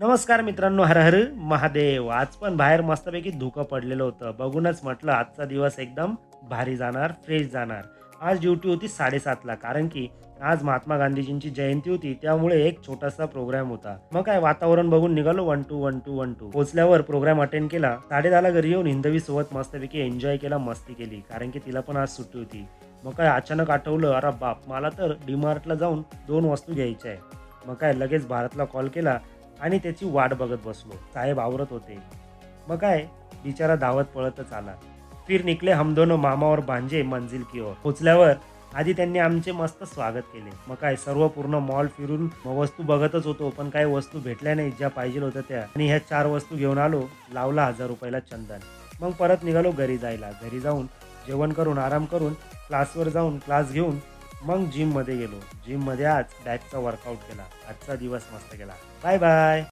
नमस्कार मित्रांनो हर हर महादेव. आज पण बाहेर मस्तपैकी धुकं पडलेलं होतं. बघूनच म्हटलं आजचा दिवस एकदम भारी जाणार फ्रेश जाणार. आज ड्युटी होती साडेसातला कारण की आज महात्मा गांधीजींची जयंती होती त्यामुळे एक छोटासा प्रोग्राम होता. मग काय वातावरण बघून निघालो one two one two one two पोचल्यावर प्रोग्राम अटेंड केला. साडेदहाला घरी येऊन हिंदवी सोबत मस्तपैकी एन्जॉय केला मस्ती केली. कारण की तिला पण आज सुट्टी होती. मग काय अचानक आठवलं अरे बाप मला तर डीमार्टला जाऊन दोन वस्तू घ्यायच्या आहे. मग काय लगेच भारतला कॉल केला. आणि त्याची वाट बघत बसलो. साहेब आवरत होते. मग काय? बिचारा धावत पळतच आला. फिर निकले हमदोनो मामावर भांजे मंजिल की ओर. पोचल्यावर आधी त्यांनी आमचे मस्त स्वागत केले. मग काय? सर्व पूर्ण मॉल फिरून मग वस्तू बघतच होतो पण काही वस्तू भेटल्या नाही ज्या पाहिजे होत्या त्या. आणि ह्या चार वस्तू घेऊन आलो लावला हजार रुपयाला चंदन. मग परत निघालो घरी जायला. घरी जाऊन जेवण करून आराम करून क्लासवर जाऊन क्लास घेऊन मग जिममध्ये गेलो. जिममध्ये आज बॅकचा वर्कआउट केला. आजचा दिवस मस्त गेला. Bye bye